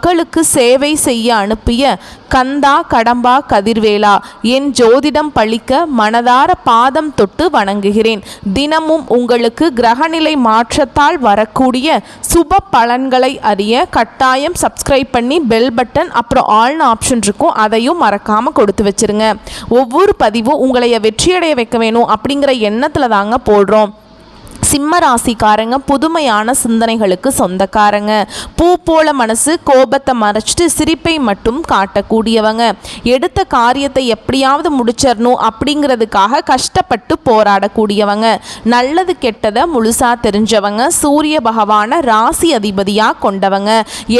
மக்களுக்கு சேவை செய்ய அனுப்பிய கந்தா கடம்பா கதிர்வேலா என் ஜோதிடம் பழிக்க மனதார பாதம் தொட்டு வணங்குகிறேன். தினமும் உங்களுக்கு கிரகநிலை மாற்றத்தால் வரக்கூடிய சுப பலன்களை அறிய கட்டாயம் சப்ஸ்கிரைப் பண்ணி பெல் பட்டன் அப்புறம் ஆல்னு ஆப்ஷன் இருக்கும் அதையும் மறக்காமல் கொடுத்து வச்சிருங்க. ஒவ்வொரு பதிவும் உங்களைய வெற்றியடைய வைக்க வேணும் அப்படிங்கிற எண்ணத்தில் தாங்க போடுறோம். சிம்ம ராசிக்காரங்க புதுமையான சிந்தனைகளுக்கு சொந்தக்காரங்க. பூ போல மனசு கோபத்தை மறைச்சிட்டு சிரிப்பை மட்டும் காட்டக்கூடியவங்க. எடுத்த காரியத்தை எப்படியாவது முடிச்சிடணும் அப்படிங்கிறதுக்காக கஷ்டப்பட்டு போராடக்கூடியவங்க. நல்லது கெட்டதை முழுசா தெரிஞ்சவங்க. சூரிய பகவான ராசி அதிபதியாக கொண்டவங்க.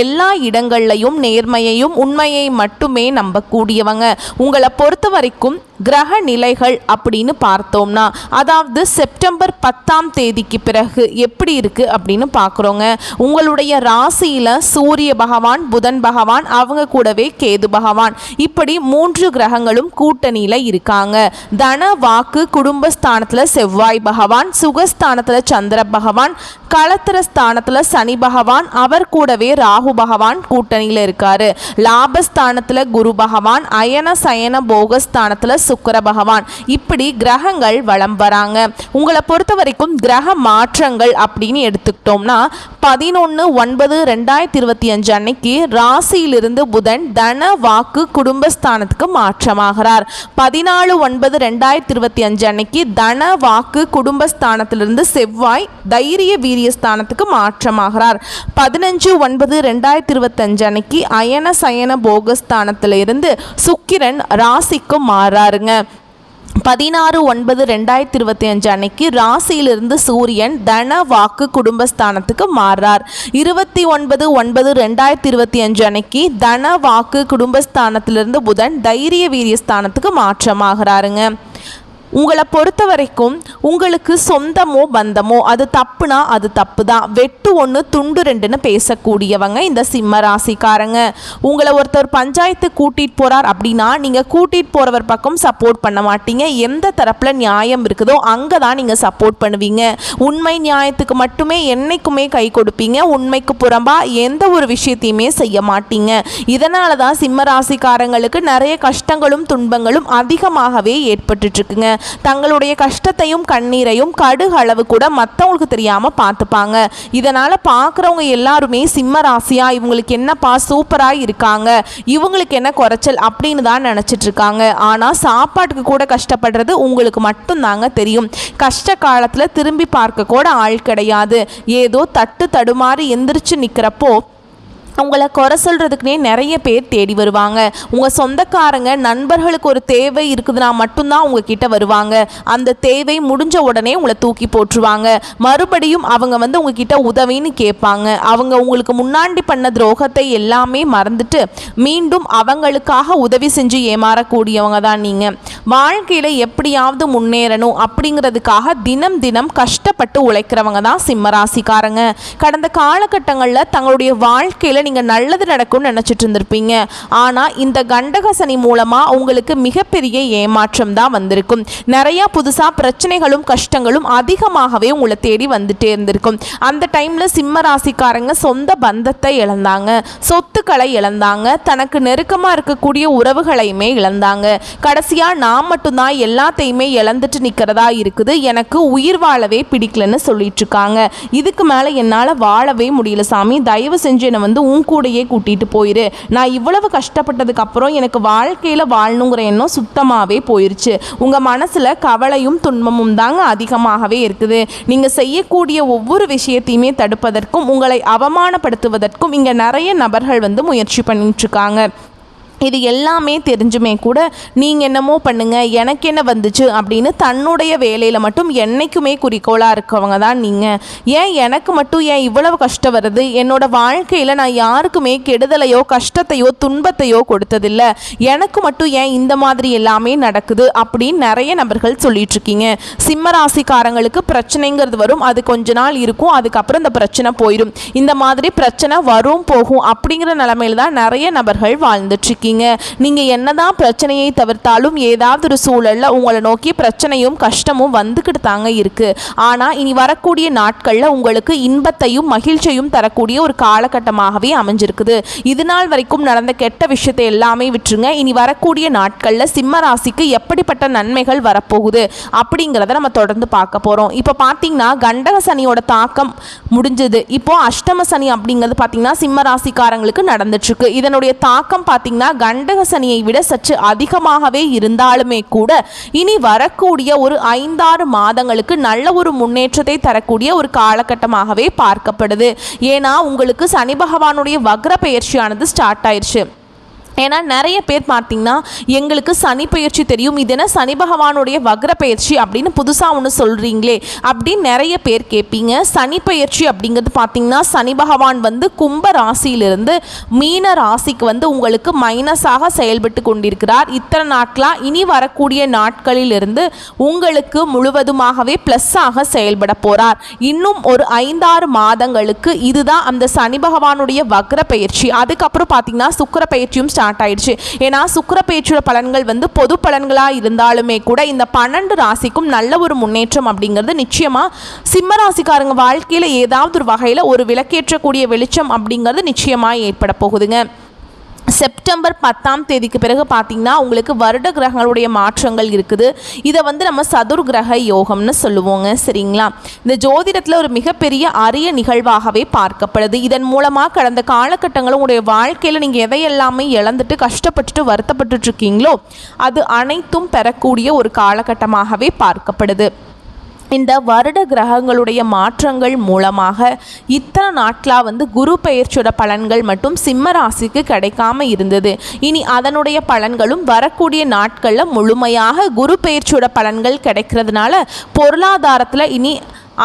எல்லா இடங்கள்லையும் நேர்மையையும் உண்மையை மட்டுமே நம்பக்கூடியவங்க. உங்களை பொறுத்த வரைக்கும் கிரக நிலைகள் அப்படின்னு பார்த்தோம்னா அதாவது செப்டம்பர் பத்தாம் தேதி தேதிக்கு பிறகு எப்படி இருக்கு அப்படின்னு பார்க்குறோங்க. உங்களுடைய ராசியில் சூரிய பகவான் புதன் பகவான் அவங்க கூடவே கேது பகவான். இப்படி மூன்று கிரகங்களும் கூட்டணியில் இருக்காங்க. தன வாக்கு குடும்பஸ்தானத்தில் செவ்வாய் பகவான் சுகஸ்தானத்தில் சந்திர பகவான் களத்திர ஸ்தானத்தில் சனி பகவான் அவர் கூடவே ராகு பகவான் கூட்டணியில் இருக்காரு. லாபஸ்தானத்தில் குரு பகவான் அயன சயன போகஸ்தானத்தில் சுக்கர பகவான். இப்படி கிரகங்கள் வலம் வராங்க. உங்களை பொறுத்த வரைக்கும் கிரக மாற்றங்கள் அப்படின்னு எடுத்துக்கிட்டோம்னா பதினொன்று ஒன்பது ரெண்டாயிரத்தி இருபத்தி அஞ்சு அன்னைக்கு ராசியிலிருந்து புதன் தன வாக்கு குடும்பஸ்தானத்துக்கு மாற்றமாகிறார். பதினாலு ஒன்பது ரெண்டாயிரத்தி இருபத்தி அஞ்சு அன்னைக்கு தன வாக்கு குடும்பஸ்தானத்திலிருந்து செவ்வாய் தைரிய வீரியஸ்தானத்துக்கு மாற்றமாகிறார். பதினஞ்சு ஒன்பது ரெண்டாயிரத்தி இருபத்தஞ்சு அன்னைக்கு அயன சயன போகஸ்தானத்திலிருந்து சுக்கிரன் ராசிக்கு மாறாருங்க. பதினாறு ஒன்பது ரெண்டாயிரத்தி இருபத்தி அஞ்சு அன்னைக்கு ராசியிலிருந்து சூரியன் தன வாக்கு குடும்பஸ்தானத்துக்கு மாறுறார். இருபத்தி ஒன்பது ஒன்பது ரெண்டாயிரத்தி இருபத்தி அஞ்சு அன்னைக்கு தன வாக்கு குடும்பஸ்தானத்திலிருந்து புதன் தைரிய வீரியஸ்தானத்துக்கு மாற்றமாகிறாருங்க. உங்களை பொறுத்த வரைக்கும் உங்களுக்கு சொந்தமோ பந்தமோ அது தப்புனா அது தப்பு தான் வெட்டு ஒன்று துண்டு ரெண்டுன்னு பேசக்கூடியவங்க இந்த சிம்ம ராசிக்காரங்க. உங்களை ஒருத்தர் பஞ்சாயத்து கூட்டிகிட்டு போகிறார் அப்படின்னா நீங்கள் கூட்டிகிட்டு போகிறவர் பக்கம் சப்போர்ட் பண்ண மாட்டீங்க. எந்த தரப்பில் நியாயம் இருக்குதோ அங்கே தான் நீங்கள் சப்போர்ட் பண்ணுவீங்க. உண்மை நியாயத்துக்கு மட்டுமே என்னைக்குமே கை கொடுப்பீங்க. உண்மைக்கு புறம்பாக எந்த ஒரு விஷயத்தையுமே செய்ய மாட்டீங்க. இதனால தான் சிம்ம ராசிக்காரங்களுக்கு நிறைய கஷ்டங்களும் துன்பங்களும் அதிகமாகவே ஏற்பட்டுட்ருக்குங்க தங்களுடைய கஷ்டத்தையும் கண்ணீரையும் கடுகு அளவு கூட மற்றவங்களுக்கு தெரியாமல் பார்த்துப்பாங்க. இதனால் பார்க்குறவங்க எல்லாருமே சிம்ம ராசியாக இவங்களுக்கு என்னப்பா சூப்பராக இருக்காங்க இவங்களுக்கு என்ன குறைச்சல் அப்படின்னு தான் நினச்சிட்ருக்காங்க ஆனால் சாப்பாட்டுக்கு கூட கஷ்டப்படுறது உங்களுக்கு மட்டும்தாங்க தெரியும். கஷ்ட காலத்தில் திரும்பி பார்க்க கூட ஆள் கிடையாது. ஏதோ தட்டு தடுமாறி எந்திரிச்சு நிற்கிறப்போ உங்களை குறை சொல்கிறதுக்குனே நிறைய பேர் தேடி வருவாங்க. உங்கள் சொந்தக்காரங்க நண்பர்களுக்கு ஒரு தேவை இருக்குதுன்னா மட்டும்தான் உங்ககிட்ட வருவாங்க. அந்த தேவை முடிஞ்ச உடனே உங்களை தூக்கி போட்டுருவாங்க. மறுபடியும் அவங்க வந்து உங்ககிட்ட உதவின்னு கேட்பாங்க. அவங்க உங்களுக்கு முன்னாடி பண்ண துரோகத்தை எல்லாமே மறந்துட்டு மீண்டும் அவங்களுக்காக உதவி செஞ்சு ஏமாறக்கூடியவங்க தான் நீங்கள் வாழ்க்கையில் எப்படியாவது முன்னேறணும் அப்படிங்கிறதுக்காக தினம் தினம் கஷ்டப்பட்டு உழைக்கிறவங்க தான் சிம்மராசிக்காரங்க கடந்த காலகட்டங்களில் தங்களுடைய வாழ்க்கையில் நீங்கள் நல்லது நடக்கும்னு நினச்சிட்டு இருந்திருப்பீங்க. ஆனால் இந்த கண்டக சனி மூலமாக உங்களுக்கு மிகப்பெரிய ஏமாற்றம் தான் வந்திருக்கும். நிறையா புதுசாக பிரச்சனைகளும் கஷ்டங்களும் அதிகமாகவே உங்களை தேடி வந்துட்டே இருந்திருக்கும். அந்த டைமில் சிம்ம ராசிக்காரங்க சொந்த பந்தத்தை இழந்தாங்க. சொத்துக்களை இழந்தாங்க. தனக்கு நெருக்கமாக இருக்கக்கூடிய உறவுகளையுமே இழந்தாங்க. கடைசியாக நான் மட்டும்தான் எல்லாத்தையுமே இழந்துட்டு நிற்கிறதா இருக்குது. எனக்கு உயிர் வாழவே பிடிக்கலன்னு சொல்லிட்டு இருக்காங்க. இதுக்கு மேலே என்னால் வாழவே முடியல சாமி. தயவு செஞ்சு என்னை வந்து உன் கூடையே கூட்டிகிட்டு போயிரு. நான் இவ்வளவு கஷ்டப்பட்டதுக்கு அப்புறம் எனக்கு வாழ்க்கையில் வாழணுங்கிற எண்ணம் சுத்தமாகவே போயிருச்சு. உங்கள் மனசில் கவலையும் துன்பமும் தாங்க அதிகமாகவே இருக்குது. நீங்கள் செய்யக்கூடிய ஒவ்வொரு விஷயத்தையுமே தடுப்பதற்கும் உங்களை அவமானப்படுத்துவதற்கும் இங்கே நிறைய நபர்கள் வந்து முயற்சி பண்ணிட்டுருக்காங்க இது எல்லாமே தெரிஞ்சுமே கூட நீங்கள் என்னமோ பண்ணுங்கள் எனக்கு என்ன வந்துச்சு அப்படின்னு தன்னுடைய வேலையில் மட்டும் என்றைக்குமே குறிக்கோளாக இருக்கவங்க தான் நீங்கள் ஏன் எனக்கு மட்டும் ஏன் இவ்வளவு கஷ்டம் வருது? என்னோடய வாழ்க்கையில் நான் யாருக்குமே கெடுதலையோ கஷ்டத்தையோ துன்பத்தையோ கொடுத்ததில்ல. எனக்கு மட்டும் ஏன் இந்த மாதிரி எல்லாமே நடக்குது அப்படின்னு நிறைய நபர்கள் சொல்லிகிட்ருக்கீங்க சிம்மராசிக்காரங்களுக்கு சிம்ம ராசிக்காரங்களுக்கு பிரச்சனைங்கிறது வரும். அது கொஞ்ச நாள் இருக்கும். அதுக்கப்புறம் இந்த பிரச்சனை போயிடும் இந்த மாதிரி பிரச்சனை வரும் போகும் அப்படிங்கிற நிலமையில தான் நிறைய நபர்கள் வாழ்ந்துட்டுருக்கீங்க இருக்கீங்க நீங்கள் என்னதான் பிரச்சனையை தவிர்த்தாலும் ஏதாவது ஒரு சூழல்ல உங்களை நோக்கி பிரச்சனையும் கஷ்டமும் வந்துக்கிட்டு தாங்க இருக்கு. ஆனால் இனி வரக்கூடிய நாட்களில் உங்களுக்கு இன்பத்தையும் மகிழ்ச்சியும் தரக்கூடிய ஒரு காலகட்டமாகவே அமைஞ்சிருக்குது. இது நாள் வரைக்கும் நடந்த கெட்ட விஷயத்தை எல்லாமே விட்டுருங்க. இனி வரக்கூடிய நாட்களில் சிம்ம ராசிக்கு எப்படிப்பட்ட நன்மைகள் வரப்போகுது அப்படிங்கிறத நம்ம தொடர்ந்து பார்க்க போகிறோம் இப்போ பார்த்தீங்கன்னா கண்டக சனியோட தாக்கம் முடிஞ்சது. இப்போ அஷ்டம சனி அப்படிங்கிறது பார்த்தீங்கன்னா சிம்ம ராசிக்காரங்களுக்கு நடந்துட்டுருக்கு இதனுடைய தாக்கம் பார்த்தீங்கன்னா கண்டக சனியை விட சற்று அதிகமாகவே இருந்தாலுமே கூட இனி வரக்கூடிய ஒரு ஐந்தாறு மாதங்களுக்கு நல்ல ஒரு முன்னேற்றத்தை தரக்கூடிய ஒரு காலகட்டமாகவே பார்க்கப்படுது. ஏன்னா உங்களுக்கு சனி பகவானுடைய வக்ர பயிற்சியானது ஸ்டார்ட் ஆயிடுச்சு ஏன்னா நிறைய பேர் பார்த்தீங்கன்னா எங்களுக்கு சனி பயிற்சி தெரியும் இது என்ன சனி பகவானுடைய வக்ர பயிற்சி அப்படின்னு புதுசாக ஒன்று சொல்கிறீங்களே அப்படின்னு நிறைய பேர் கேட்பீங்க. சனி பயிற்சி அப்படிங்கிறது பார்த்தீங்கன்னா சனி பகவான் வந்து கும்ப ராசியிலிருந்து மீன ராசிக்கு வந்து உங்களுக்கு மைனஸாக செயல்பட்டு கொண்டிருக்கிறார். இத்தனை நாட்களாக இனி வரக்கூடிய நாட்களிலிருந்து உங்களுக்கு முழுவதுமாகவே ப்ளஸ்ஸாக செயல்பட போகிறார் இன்னும் ஒரு ஐந்தாறு மாதங்களுக்கு இதுதான் அந்த சனி பகவானுடைய வக்ர பயிற்சி. அதுக்கப்புறம் பார்த்தீங்கன்னா சுக்கர பயிற்சியும் ஸ்டார்ட் ஆயிடுச்சு ஏன்னா சுக்கர பயிற்சியோட பலன்கள் வந்து பொது பலன்களாக இருந்தாலுமே கூட இந்த பன்னெண்டு ராசிக்கும் நல்ல ஒரு முன்னேற்றம் அப்படிங்கிறது நிச்சயமாக சிம்ம ராசிக்காரங்க வாழ்க்கையில் ஏதாவது ஒரு வகையில் ஒரு விளக்கேற்றக்கூடிய வெளிச்சம் அப்படிங்கிறது நிச்சயமாக ஏற்பட போகுதுங்க. செப்டம்பர் பத்தாம் தேதிக்கு பிறகு பார்த்தீங்கன்னா உங்களுக்கு வருட கிரகங்களுடைய மாற்றங்கள் இருக்குது. இதை வந்து நம்ம சதுர் கிரக யோகம்னு சொல்லுவோங்க. சரிங்களா? இந்த ஜோதிடத்தில் ஒரு மிகப்பெரிய அரிய நிகழ்வாகவே பார்க்கப்படுது. இதன் மூலமாக கடந்த காலகட்டங்களும் உங்களுடைய வாழ்க்கையில் நீங்கள் எதையெல்லாமே இழந்துட்டு கஷ்டப்பட்டுட்டு வருத்தப்பட்டுட்ருக்கீங்களோ அது அனைத்தும் பெறக்கூடிய ஒரு காலகட்டமாகவே பார்க்கப்படுது. இந்த வருட கிரகங்களுடைய மாற்றங்கள் மூலமாக இத்தனை நாட்களாக வந்து குரு பெயர்ச்சியோட பலன்கள் மட்டும் சிம்ம ராசிக்கு கிடைக்காம இருந்தது. இனி அதனுடைய பலன்களும் வரக்கூடிய நாட்களில் முழுமையாக குரு பெயர்ச்சியோட பலன்கள் கிடைக்கிறதுனால பொருளாதாரத்தில் இனி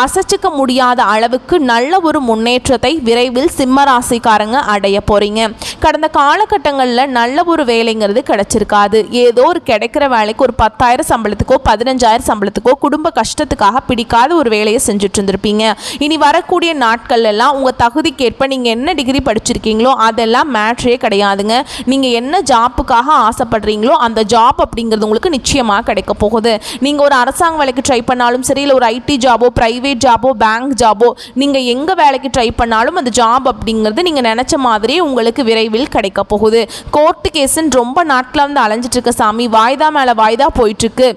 அசைச்சிக்க முடியாத அளவுக்கு நல்ல ஒரு முன்னேற்றத்தை விரைவில் சிம்ம ராசிக்காரங்க அடைய போறீங்க. கடந்த காலகட்டங்களில் நல்ல ஒரு வேலைங்கிறது கிடைச்சிருக்காது. ஏதோ ஒரு கிடைக்கிற வேலைக்கு ஒரு பத்தாயிரம் சம்பளத்துக்கோ பதினஞ்சாயிரம் சம்பளத்துக்கோ குடும்ப கஷ்டத்துக்காக பிடிக்காத ஒரு வேலையை செஞ்சுட்டு இருந்திருப்பீங்க. இனி வரக்கூடிய நாட்கள் எல்லாம் உங்கள் தகுதிக்கேற்ப நீங்கள் என்ன டிகிரி படிச்சிருக்கீங்களோ அதெல்லாம் மேட்ரே கிடையாதுங்க. நீங்கள் என்ன ஜாப்புக்காக ஆசைப்படுறீங்களோ அந்த ஜாப் அப்படிங்கிறது உங்களுக்கு நிச்சயமாக கிடைக்க போகுது. நீங்கள் ஒரு அரசாங்க வேலைக்கு ட்ரை பண்ணாலும் சரி இல்லை ஒரு ஐடி ஜாபோ ப்ரைவேட் ஜாபோ பேங்க் ஜாபோ நீங்கள் எங்கே வேலைக்கு ட்ரை பண்ணாலும் அந்த ஜாப் அப்படிங்கிறது நீங்கள் நினச்ச மாதிரியே உங்களுக்கு விரைவில் கிடைக்க போகுது. கோர்ட்டு கேஸுன்னு ரொம்ப நாட்களாக வந்து அலைஞ்சிட்ருக்க சாமி. வாய்தா மேலே வாய்தா போயிட்டுருக்கு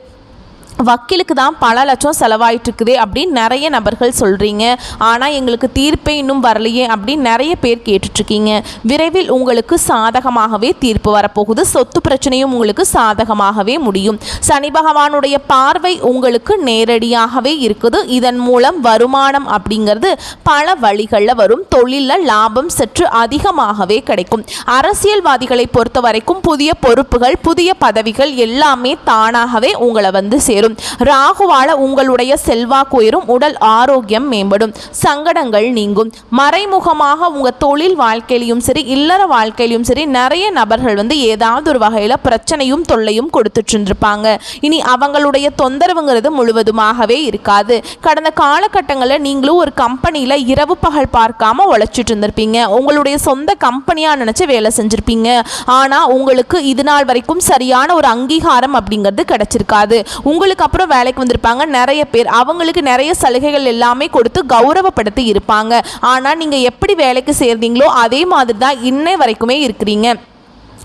வக்கீலுக்கு தான் பல லட்சம் செலவாயிட்டுருக்குதே அப்படின்னு நிறைய நபர்கள் சொல்கிறீங்க ஆனால் எங்களுக்கு தீர்ப்பே இன்னும் வரலையே அப்படின்னு நிறைய பேர் கேட்டுட்ருக்கீங்க. விரைவில் உங்களுக்கு சாதகமாகவே தீர்ப்பு வரப்போகுது. சொத்து பிரச்சனையும் உங்களுக்கு சாதகமாகவே முடியும். சனி பகவானுடைய பார்வை உங்களுக்கு நேரடியாகவே இருக்குது. இதன் மூலம் வருமானம் அப்படிங்கிறது பல வழிகளில் வரும். தொழிலில் லாபம் சற்று அதிகமாகவே கிடைக்கும். அரசியல்வாதிகளை பொறுத்த வரைக்கும் புதிய பொறுப்புகள் புதிய பதவிகள் எல்லாமே தானாகவே உங்களை வந்து சேரும். ராகுவால உங்களுடைய செல்வாக்கு உயரும் உடல் ஆரோக்கியம் மேம்படும். சங்கடங்கள் நீங்கும். மறைமுகமாக உங்க தொழில் வாழ்க்கையிலும் சரி இல்லற வாழ்க்கையிலும் சரி நிறைய நபர்கள் வந்து ஏதாவது ஒரு வகையில பிரச்சனையும் தொல்லையும் கொடுத்துட்டு இருந்திருப்பாங்க இனி அவங்களுடைய தொந்தரவுங்கிறது முழுவதுமாகவே இருக்காது. கடந்த காலகட்டங்களில் நீங்களும் ஒரு கம்பெனியில் இரவு பகல் பார்க்காம உழைச்சிட்டு இருந்திருப்பீங்க உங்களுடைய சொந்த கம்பெனியாக நினச்சி வேலை செஞ்சுருப்பீங்க. ஆனால் உங்களுக்கு இது நாள் வரைக்கும் சரியான ஒரு அங்கீகாரம் அப்படிங்கிறது கிடைச்சிருக்காது. உங்களுக்கு அப்புறம் வேலைக்கு வந்திருப்பாங்க. நிறைய பேர் அவங்களுக்கு நிறைய சலுகைகள் எல்லாமே கொடுத்து கௌரவப்படுத்தி இருப்பாங்க. ஆனால் நீங்கள் எப்படி வேலைக்கு சேர்ந்தீங்களோ அதே மாதிரி தான் இன்னை வரைக்குமே இருக்கிறீங்க.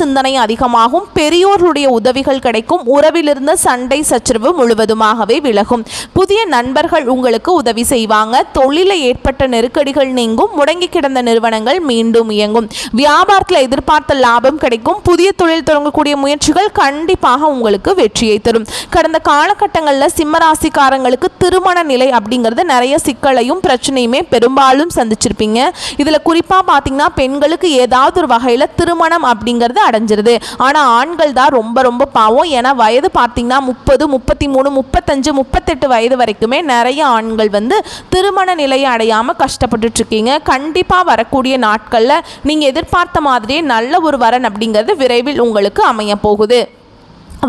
சிந்தனை அதிகமாகும். பெரியோர்களுடைய உதவிகள் கிடைக்கும். உறவிலிருந்த சண்டை சச்சரவு முழுவதுமாகவே விலகும். புதிய நண்பர்கள் உங்களுக்கு உதவி செய்வாங்க. தொழிலில் ஏற்பட்ட நெருக்கடிகள் நீங்கும். முடங்கி கிடந்த நிறுவனங்கள் மீண்டும் இயங்கும். வியாபாரத்தில் எதிர்பார்த்த லாபம் கிடைக்கும். புதிய தொழில் தொடங்கக்கூடிய முயற்சிகள் கண்டிப்பாக உங்களுக்கு வெற்றியை தரும். கடந்த காலகட்டங்களில் சிம்மராசிக்காரங்களுக்கு திருமண நிலை அப்படிங்கிறது நிறைய சிக்கலையும் பிரச்சனையுமே பெரும்பாலும் சந்திச்சிருப்பீங்க. இதில் குறிப்பாக பார்த்தீங்கன்னா பெண்களுக்கு ஏதாவது ஒரு வகையில் திருமணம் அப்படிங்கிறது அடைஞ்சிருது. ஆனால் ஆண்கள் தான் ரொம்ப ரொம்ப பாவம். ஏன்னா வயது பார்த்தீங்கன்னா முப்பது முப்பத்தி மூணு முப்பத்தஞ்சு முப்பத்தெட்டு வயது வரைக்குமே நிறைய ஆண்கள் வந்து திருமண நிலையை அடையாமல் கஷ்டப்பட்டுட்டு இருக்கீங்க கண்டிப்பாக வரக்கூடிய நாட்களில் நீங்கள் எதிர்பார்த்த மாதிரியே நல்ல ஒரு வரன் அப்படிங்கிறது விரைவில் உங்களுக்கு அமைய போகுது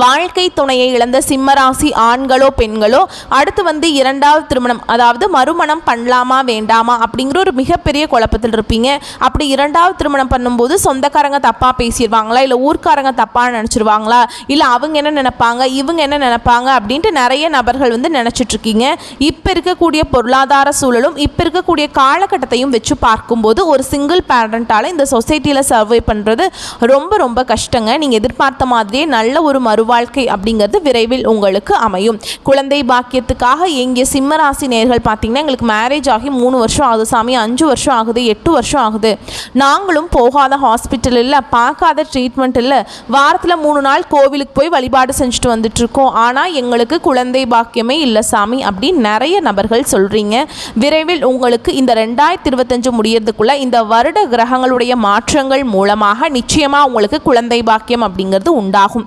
வாழ்க்கை துணையை இழந்த சிம்மராசி ஆண்களோ பெண்களோ அடுத்து வந்து இரண்டாவது திருமணம் அதாவது மறுமணம் பண்ணலாமா வேண்டாமா அப்படிங்கிற ஒரு மிகப்பெரிய குழப்பத்தில் இருப்பீங்க. அப்படி இரண்டாவது திருமணம் பண்ணும்போது சொந்தக்காரங்க தப்பாக பேசிடுவாங்களா? இல்லை ஊர்க்காரங்க தப்பாக நினச்சிருவாங்களா? இல்லை அவங்க என்ன நினைப்பாங்க? இவங்க என்ன நினைப்பாங்க? அப்படின்ட்டு நிறைய நபர்கள் வந்து நினச்சிட்ருக்கீங்க இப்போ இருக்கக்கூடிய பொருளாதார சூழலும் இப்போ இருக்கக்கூடிய காலகட்டத்தையும் வச்சு பார்க்கும்போது ஒரு சிங்கிள் பேரண்ட்டால் இந்த சொசைட்டியில் சர்வை பண்ணுறது ரொம்ப ரொம்ப கஷ்டங்க. நீங்கள் எதிர்பார்த்த மாதிரியே நல்ல ஒரு மறுவாழ்க்கை அப்படிங்கிறது விரைவில் உங்களுக்கு அமையும். குழந்தை பாக்கியத்துக்காக எங்கே சிம்மராசி நேர்கள் பார்த்தீங்கன்னா எங்களுக்கு மேரேஜ் ஆகி மூணு வருஷம் ஆகுது சாமி. அஞ்சு வருஷம் ஆகுது எட்டு வருஷம் ஆகுது. நாங்களும் போகாத ஹாஸ்பிட்டல் இல்லை பார்க்காத ட்ரீட்மெண்ட் இல்லை வாரத்தில் மூணு நாள் கோவிலுக்கு போய் வழிபாடு செஞ்சுட்டு வந்துட்டு இருக்கோம் ஆனால் எங்களுக்கு குழந்தை பாக்கியமே இல்லை சாமி அப்படின்னு நிறைய நபர்கள் சொல்கிறீங்க விரைவில் உங்களுக்கு இந்த ரெண்டாயிரத்தி இருபத்தஞ்சு முடியறதுக்குள்ள இந்த வருட கிரகங்களுடைய மாற்றங்கள் மூலமாக நிச்சயமாக உங்களுக்கு குழந்தை பாக்கியம் அப்படிங்கிறது உண்டாகும்.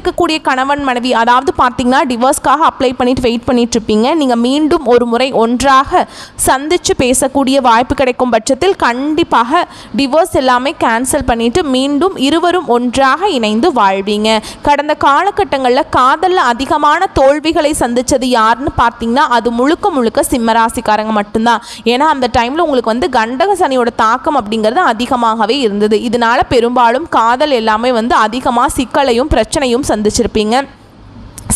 இருக்கக்கூடிய கணவன் மனைவி அதாவது பார்த்தீங்கன்னா டிவோர்ஸ்க்காக அப்ளை பண்ணிட்டு வெயிட் பண்ணிட்டு இருப்பீங்க. நீங்கள் மீண்டும் ஒரு முறை ஒன்றாக சந்திச்சு பேசக்கூடிய வாய்ப்பு கிடைக்கும் பட்சத்தில் கண்டிப்பாக டிவோர்ஸ் எல்லாமே கேன்சல் பண்ணிட்டு மீண்டும் இருவரும் ஒன்றாக இணைந்து வாழ்வீங்க. கடந்த காலகட்டங்களில் காதலில் அதிகமான தோல்விகளை சந்தித்தது யாருன்னு பார்த்தீங்கன்னா அது முழுக்க முழுக்க சிம்மராசிக்காரங்க மட்டும்தான். ஏன்னா அந்த டைமில் உங்களுக்கு வந்து கண்டக சனியோட தாக்கம் அப்படிங்கிறது அதிகமாகவே இருந்தது. இதனால பெரும்பாலும் காதல் எல்லாமே வந்து அதிகமாக சிக்கலையும் பிரச்சனையும் சந்திச்சிருப்பீங்க.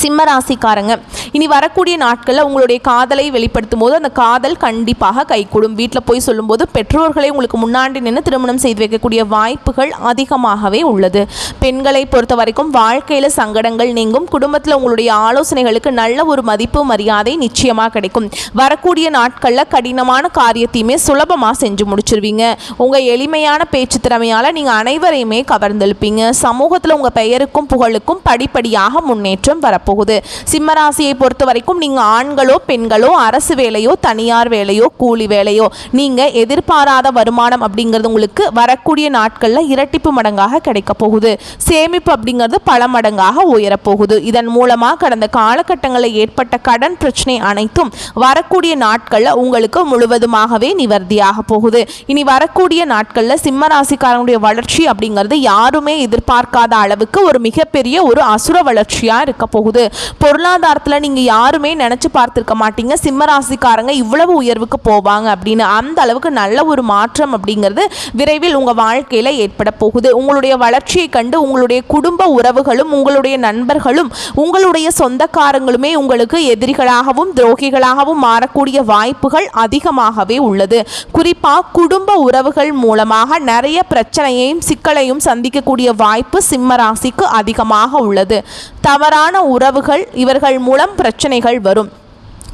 சிம்ம ராசிக்காரங்க இனி வரக்கூடிய நாட்களில் உங்களுடைய காதலை வெளிப்படுத்தும் போது அந்த காதல் கண்டிப்பாக கைகூடும். வீட்டில் போய் சொல்லும்போது பெற்றோர்களை உங்களுக்கு முன்னாடி நின்று திருமணம் செய்து வைக்கக்கூடிய வாய்ப்புகள் அதிகமாகவே உள்ளது. பெண்களை பொறுத்த வரைக்கும் வாழ்க்கையில் சங்கடங்கள் நீங்கும். குடும்பத்தில் உங்களுடைய ஆலோசனைகளுக்கு நல்ல ஒரு மதிப்பு மரியாதை நிச்சயமாக கிடைக்கும். வரக்கூடிய நாட்களில் கடினமான காரியத்தையுமே சுலபமாக செஞ்சு முடிச்சிருவீங்க. உங்கள் எளிமையான பேச்சு திறமையால் நீங்கள் அனைவரையுமே கவர்ந்தெழுப்பீங்க. சமூகத்தில் உங்கள் பெயருக்கும் புகழுக்கும் படிப்படியாக முன்னேற்றம் வரப்போகுது சிம்மராசியை பொறுத்த வரைக்கும் நீங்கள் ஆண்களோ பெண்களோ அரசு வேலையோ தனியார் வேலையோ கூலி வேலையோ நீங்கள் எதிர்பாராத வருமானம் அப்படிங்கிறது உங்களுக்கு வரக்கூடிய நாட்களில் இரட்டிப்பு மடங்காக கிடைக்க போகுது. சேமிப்பு அப்படிங்கிறது பல மடங்காக உயரப்போகுது இதன் மூலமாக கடந்த காலகட்டங்களில் ஏற்பட்ட கடன் பிரச்சனை அனைத்தும் வரக்கூடிய நாட்களில் உங்களுக்கு முழுவதுமாகவே நிவர்த்தியாக போகுது. இனி வரக்கூடிய நாட்களில் சிம்மராசிக்காரனுடைய வளர்ச்சி அப்படிங்கிறது யாருமே எதிர்பார்க்காத அளவுக்கு ஒரு மிகப்பெரிய ஒரு அசுர வளர்ச்சியாக இருக்க போகுது. பொருளாதாரத்தில் நீங்கள் யாருமே நினச்சி பார்த்துருக்க மாட்டீங்க. சிம்மராசிக்காரங்க இவ்வளவு உயர்வுக்கு போவாங்க அப்படின்னு. அந்த அளவுக்கு நல்ல ஒரு மாற்றம் அப்படிங்கிறது விரைவில் உங்கள் வாழ்க்கையில் ஏற்பட போகுது. உங்களுடைய வளர்ச்சியை கண்டு உங்களுடைய குடும்ப உறவுகளும் உங்களுடைய நண்பர்களும் உங்களுடைய சொந்தக்காரங்களுமே உங்களுக்கு எதிரிகளாகவும் துரோகிகளாகவும் மாறக்கூடிய வாய்ப்புகள் அதிகமாகவே உள்ளது. குறிப்பாக குடும்ப உறவுகள் மூலமாக நிறைய பிரச்சனையையும் சிக்கலையும் சந்திக்கக்கூடிய வாய்ப்பு சிம்ம ராசிக்கு அதிகமாக உள்ளது. தவறான உறவுகள் இவர்கள் மூலம் பிரச்சனைகள் வரும்.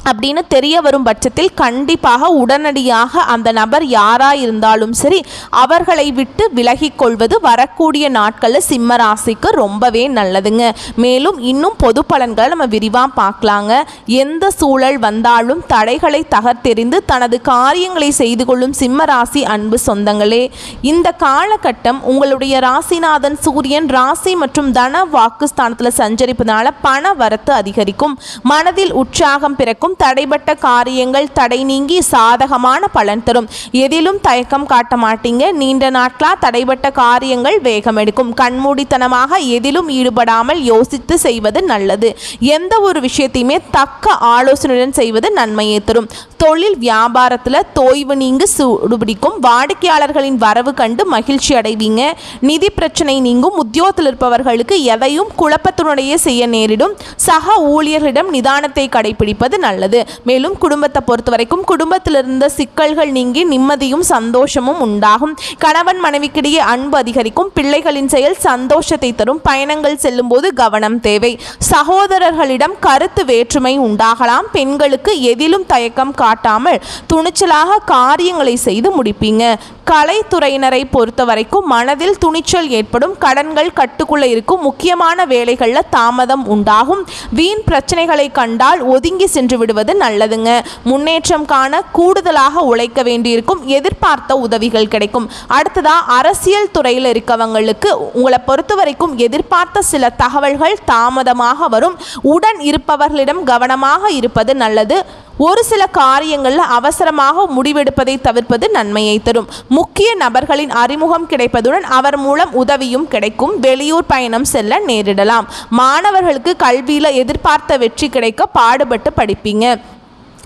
அப்படின்னு தெரிய வரும் பட்சத்தில் கண்டிப்பாக உடனடியாக அந்த நபர் யாராக இருந்தாலும் சரி அவர்களை விட்டு விலகி கொள்வது வரக்கூடிய நாட்களில் சிம்ம ராசிக்கு ரொம்பவே நல்லதுங்க. மேலும் இன்னும் பொது பலன்களை நம்ம விரிவாக பார்க்கலாங்க. எந்த சூழல் வந்தாலும் தடைகளை தகர்த்தெறிந்து தனது காரியங்களை செய்து கொள்ளும் சிம்ம ராசி அன்பு சொந்தங்களே இந்த காலகட்டம் உங்களுடைய ராசிநாதன் சூரியன் ராசி மற்றும் தன வாக்குஸ்தானத்தில் சஞ்சரிப்பதனால பண வரத்து அதிகரிக்கும். மனதில் உற்சாகம் பிறக்கும். தடைபட்ட காரியங்கள் தடை நீங்கி சாதகமான பலன் தரும். எதிலும் தயக்கம் காட்ட மாட்டீங்க. நீண்ட நாட்களா தடைபட்ட காரியங்கள் வேகம் எடுக்கும். கண்மூடித்தனமாக எதிலும் ஈடுபடாமல் யோசித்து செய்வது நல்லது. எந்த ஒரு விஷயத்தையுமே தக்க ஆலோசனையுடன் செய்வது நன்மையை தரும். தொழில் வியாபாரத்தில் தோய்வு நீங்கு சூடுபிடிக்கும். வாடிக்கையாளர்களின் வரவு கண்டு மகிழ்ச்சி அடைவீங்க. நிதி பிரச்சனை நீங்கும். உத்தியோகத்தில் இருப்பவர்களுக்கு எதையும் குழப்பத்துடனேயே செய்ய நேரிடும். சக ஊழியர்களிடம் நிதானத்தை கடைபிடிப்பது நல்லது. நல்லது மேலும் குடும்பத்தை பொறுத்த வரைக்கும் குடும்பத்தில் இருந்த சிக்கல்கள் நீங்கி நிம்மதியும் சந்தோஷமும் உண்டாகும். கணவன் மனைவிக்கிடையே அன்பு அதிகரிக்கும். பிள்ளைகளின் செயல் சந்தோஷத்தை தரும். பயணங்கள் செல்லும்போது கவனம் தேவை. சகோதரர்களிடம் கருத்து வேற்றுமை உண்டாகலாம். பெண்களுக்கு எதிலும் தயக்கம் காட்டாமல் துணிச்சலாக காரியங்களை செய்து முடிப்பீங்க. கலைத்துறையினரை பொறுத்த வரைக்கும் மனதில் துணிச்சல் ஏற்படும். கடன்கள் கட்டுக்குள்ளே இருக்கும். முக்கியமான வேலைகளில் தாமதம் உண்டாகும். வீண் பிரச்சனைகளை கண்டால் ஒதுங்கி சென்று விடுவது நல்லதுங்க. முன்னேற்றம் காண கூடுதலாக உழைக்க வேண்டியிருக்கும் எதிர்பார்த்த உதவிகள் கிடைக்கும். அடுத்ததா அரசியல் துறையில் இருக்கவங்களுக்கு உங்களை பொறுத்த வரைக்கும் எதிர்பார்த்த சில தகவல்கள் தாமதமாக வரும். உடன் இருப்பவர்களிடம் கவனமாக இருப்பது நல்லது. ஒரு சில காரியங்களில் அவசரமாக முடிவெடுப்பதை தவிர்ப்பது நன்மையை தரும். முக்கிய நபர்களின் அறிமுகம் கிடைப்பதுடன் அவர் மூலம் உதவியும் கிடைக்கும். வெளியூர் பயணம் செல்ல நேரிடலாம். மாணவர்களுக்கு கல்வியில் எதிர்பார்த்த வெற்றி கிடைக்க பாடுபட்டு படிப்பீங்க.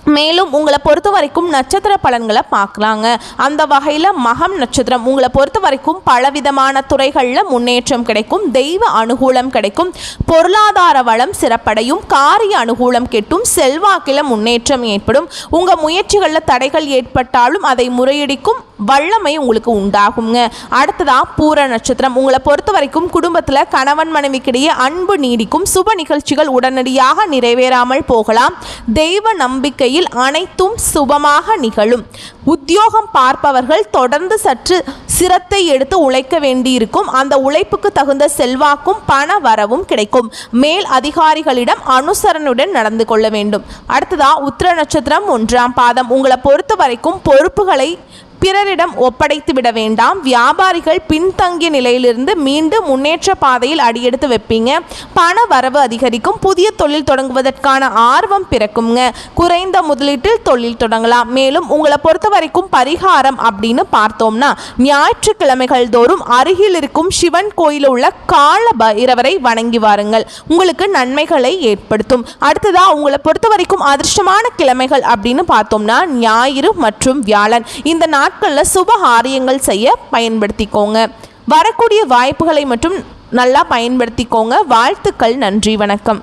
மேலும் உங்களை பொறுத்த வரைக்கும் நட்சத்திர பலன்களை பார்க்கலாங்க. அந்த வகையில் மகம் நட்சத்திரம் உங்களை பொறுத்த வரைக்கும் பலவிதமான துறைகளில் முன்னேற்றம் கிடைக்கும் தெய்வ அனுகூலம் கிடைக்கும் பொருளாதார வளம் சிறப்படையும் காரிய அனுகூலம் கெட்டும் செல்வாக்கில் முன்னேற்றம் ஏற்படும். உங்கள் முயற்சிகளில் தடைகள் ஏற்பட்டாலும் அதை முறையடிக்கும் வல்லமை உங்களுக்கு உண்டாகுங்க. அடுத்ததா பூர நட்சத்திரம். உங்களை பொறுத்த வரைக்கும் குடும்பத்தில் கணவன் மனைவிக்கிடையே அன்பு நீடிக்கும் சுப நிகழ்ச்சிகள் உடனடியாக நிறைவேறாமல் போகலாம். தெய்வ நம்பிக்கையில் அனைத்தும் சுபமாக நிகழும். உத்தியோகம் பார்ப்பவர்கள் தொடர்ந்து சற்று சிரத்தை எடுத்து உழைக்க வேண்டியிருக்கும். அந்த உழைப்புக்கு தகுந்த செல்வாக்கும் பண வரவும் கிடைக்கும். மேல் அதிகாரிகளிடம் அனுசரணுடன் நடந்து கொள்ள வேண்டும். அடுத்ததா உத்திர நட்சத்திரம் ஒன்றாம் பாதம். உங்களை பொறுத்த வரைக்கும் பொறுப்புகளை பிறரிடம் ஒப்படைத்து விட வேண்டாம். வியாபாரிகள் பின்தங்கிய நிலையிலிருந்து மீண்டும் முன்னேற்ற பாதையில் அடியெடுத்து வைப்பீங்க. பண வரவு அதிகரிக்கும். புதிய தொழில் தொடங்குவதற்கான ஆர்வம் பிறக்குங்க குறைந்த முதலீட்டில் தொழில் தொடங்கலாம். மேலும் உங்களை பொறுத்த வரைக்கும் பரிகாரம் அப்படின்னு பார்த்தோம்னா ஞாயிற்றுக்கிழமைகள் தோறும் அருகில் இருக்கும் சிவன் கோயிலில் உள்ள கால பைரவரை வணங்கி வாருங்கள். உங்களுக்கு நன்மைகளை ஏற்படுத்தும். அடுத்ததா உங்களை பொறுத்த வரைக்கும் அதிர்ஷ்டமான கிழமைகள் அப்படின்னு பார்த்தோம்னா ஞாயிறு மற்றும் வியாழன். இந்த நாட்களில் சுப காரியங்கள் செய்ய பயன்படுத்திக்கோங்க. வரக்கூடிய வாய்ப்புகளை மட்டும் நல்லா பயன்படுத்திக்கோங்க. வாழ்த்துக்கள் நன்றி வணக்கம்.